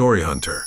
Story Hunter.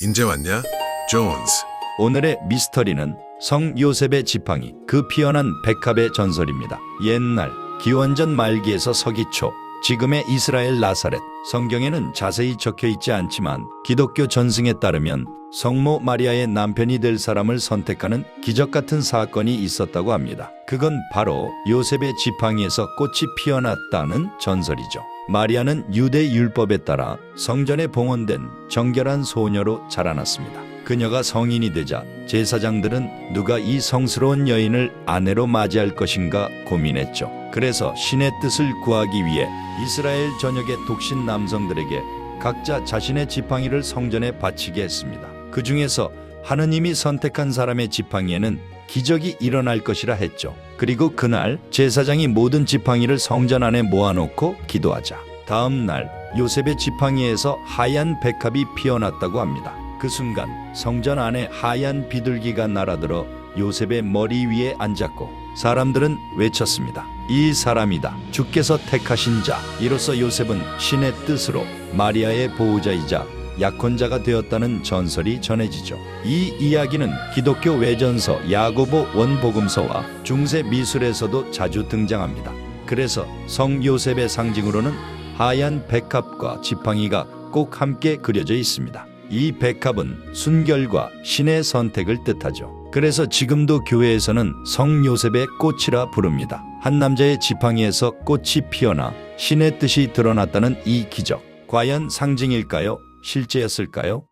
인제 왔냐? Jones. 오늘의 미스터리는 성 요셉의 지팡이 그 피어난 백합의 전설입니다. 옛날 기원전 말기에서 서기초 지금의 이스라엘 나사렛 성경에는 자세히 적혀 있지 않지만 기독교 전승에 따르면 성모 마리아의 남편이 될 사람을 선택하는 기적 같은 사건이 있었다고 합니다. 그건 바로 요셉의 지팡이에서 꽃이 피어났다는 전설이죠. 마리아는 유대 율법에 따라 성전에 봉헌된 정결한 소녀로 자라났습니다. 그녀가 성인이 되자 제사장들은 누가 이 성스러운 여인을 아내로 맞이할 것인가 고민했죠. 그래서 신의 뜻을 구하기 위해 이스라엘 전역의 독신 남성들에게 각자 자신의 지팡이를 성전에 바치게 했습니다. 그 중에서 하느님이 선택한 사람의 지팡이에는 기적이 일어날 것이라 했죠. 그리고 그날 제사장이 모든 지팡이를 성전 안에 모아놓고 기도하자. 다음 날 요셉의 지팡이에서 하얀 백합이 피어났다고 합니다. 그 순간 성전 안에 하얀 비둘기가 날아들어 요셉의 머리 위에 앉았고 사람들은 외쳤습니다. 이 사람이다. 주께서 택하신 자. 이로써 요셉은 신의 뜻으로 마리아의 보호자이자 약혼자가 되었다는 전설이 전해지죠. 이 이야기는 기독교 외전서 야고보 원복음서와 중세 미술에서도 자주 등장합니다. 그래서 성 요셉의 상징으로는 하얀 백합과 지팡이가 꼭 함께 그려져 있습니다. 이 백합은 순결과 신의 선택을 뜻하죠. 그래서 지금도 교회에서는 성 요셉의 꽃이라 부릅니다. 한 남자의 지팡이에서 꽃이 피어나 신의 뜻이 드러났다는 이 기적. 과연 상징일까요? 실제였을까요?